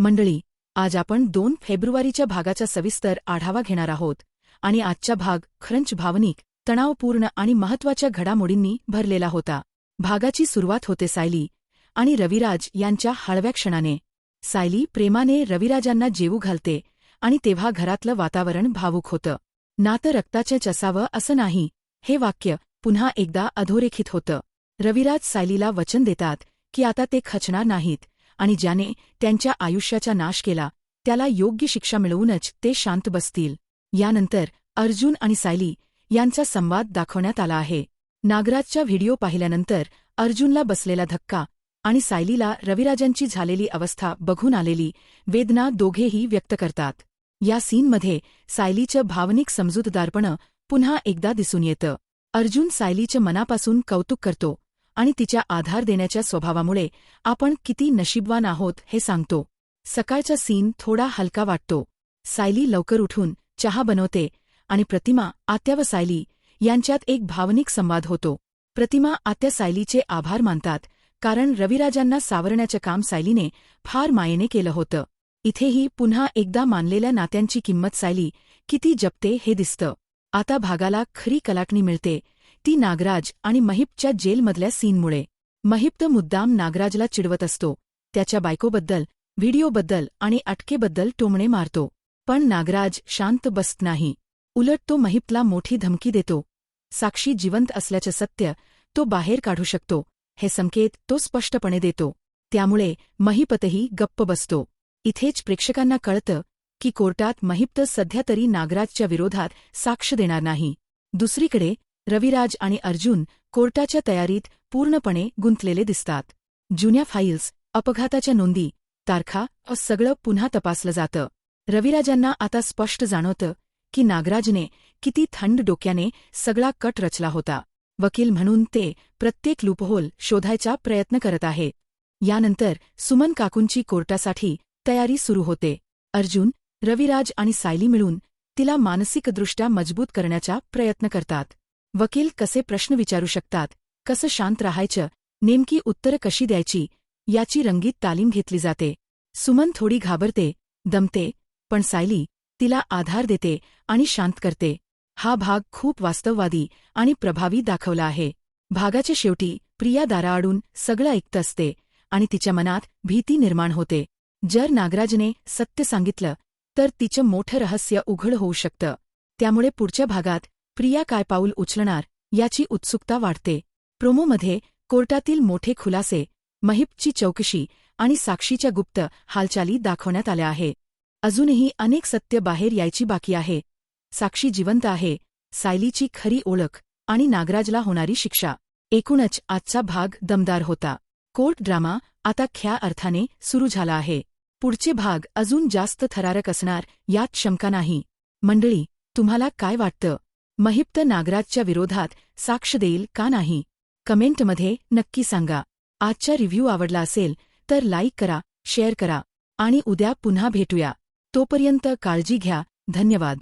मंडळी आज आपण दोन फेब्रुवारीच्या भागाचा सविस्तर आढावा घेणार आहोत आणि आजचा भाग खरंच भावनिक तणावपूर्ण आणि महत्त्वाच्या घडामोडींनी भरलेला होता. भागाची सुरुवात होते सायली आणि रविराज यांच्या हळव्या क्षणाने. सायली प्रेमाने रविराजांना जेवू घालते आणि तेव्हा घरातलं वातावरण भावूक होतं. नातं रक्ताचे चसावं असं नाही हे वाक्य पुन्हा एकदा अधोरेखित होतं. रविराज सायलीला वचन देतात की आता ते खचणार नाहीत आणि ज्याने त्यांच्या आयुष्याचा नाश केला त्याला योग्य शिक्षा मिळवूनच ते शांत बसतील. यानंतर अर्जुन आणि सायली यांचा संवाद दाखवण्यात आला आहे. नागराजचा व्हिडिओ पाहिल्यानंतर अर्जुनला बसलेला धक्का आणि सायलीला रविराजांची झालेली अवस्था बघून आलेली वेदना दोघेही व्यक्त करतात. या सीनमध्ये सायलीचं भावनिक समजूतदारपणं पुन्हा एकदा दिसून येतं. अर्जुन सायलीचं मनापासून कौतुक करतो आणि तिच्या आधार देण्याच्या स्वभावामुळे आपण किती नशीबवान आहोत हे सांगतो. सकाळचा सीन थोडा हलका वाटतो. सायली लवकर उठून चहा बनवते आणि प्रतिमा आत्या व सायली यांच्यात एक भावनिक संवाद होतो. प्रतिमा आत्या सायलीचे आभार मानतात कारण रविराजांना सावरण्याचं काम सायलीने फार मायेने केलं होतं. इथेही पुन्हा एकदा मानलेल्या नात्यांची किंमत सायली किती जपते हे दिसतं. आता भागाला खरी कलाटणी मिळते ती नागराज आणि महिपच्या जेलमधल्या सीनमुळे. महिप मुद्दाम नागराजला चिडवत असतो. त्याच्या बायकोबद्दल व्हिडिओबद्दल आणि अटकेबद्दल टोमणे मारतो. पण नागराज शांत बसत नाही. उलट तो महिपला मोठी धमकी देतो. साक्षी जिवंत असल्याचं सत्य तो बाहेर काढू शकतो हे संकेत तो स्पष्टपणे देतो. त्यामुळे महिपतही गप्प बसतो. इथेच प्रेक्षकांना कळतं की कोर्टात महिप्त सध्या तरी नागराजच्या विरोधात साक्ष देणार नाही. दुसरीकडे रविराज आणि अर्जुन कोर्टाच्या तयारीत पूर्णपणे गुंतलेले दिसतात. जुन्या फाईल्स अपघाताच्या नोंदी तारखा सगळं पुन्हा तपासलं जातं. रविराजांना आता स्पष्ट जाणवतं की नागराजने किती थंड डोक्याने सगळा कट रचला होता. वकील म्हणून ते प्रत्येक लूपहोल शोधायचा प्रयत्न करत आहे. यानंतर सुमन काकूंची कोर्टासाठी तयारी सुरू होते. अर्जुन रविराज आणि सायली मिळून तिला मानसिकदृष्ट्या मजबूत करण्याचा प्रयत्न करतात. वकील कसे प्रश्न विचारू शकतात कसं शांत राहायचं नेमकी उत्तरं कशी द्यायची याची रंगीत तालीम घेतली जाते. सुमन थोडी घाबरते दमते पण सायली तिला आधार देते आणि शांत करते. हा भाग खूप वास्तववादी आणि प्रभावी दाखवला आहे. भागाच्या शेवटी प्रिया दाराआडून सगळं ऐकत असते आणि तिच्या मनात भीती निर्माण होते. जर नागराजने सत्य सांगितलं तर तिचं मोठं रहस्य उघड होऊ शकतं. त्यामुळे पुढच्या भागात प्रिया काय पाऊल उचलणार याची उत्सुकता वाढते. प्रोमोमध्ये कोर्टातील मोठे खुलासे महिपची चौकशी आणि साक्षीच्या गुप्त हालचाली दाखवण्यात आल्या आहे. अजूनही अनेक सत्य बाहेर यायची बाकी आहे. साक्षी जिवंत आहे सायलीची खरी ओळख आणि नागराजला होणारी शिक्षा. एकूणच आजचा भाग दमदार होता. कोर्ट ड्रामा आता ख्या अर्थाने सुरू झाला आहे. पुढचे भाग अजून जास्त थरारक असणार यात शंका नाही. मंडळी तुम्हाला काय वाटतं? महिप्त नागराजच्या विरोधात साक्ष देईल का नाही? कमेंटमध्ये नक्की सांगा. आजचा रिव्ह्यू आवडला असेल तर लाईक करा शेअर करा आणि उद्या पुन्हा भेटूया. तोपर्यंत काळजी घ्या. धन्यवाद.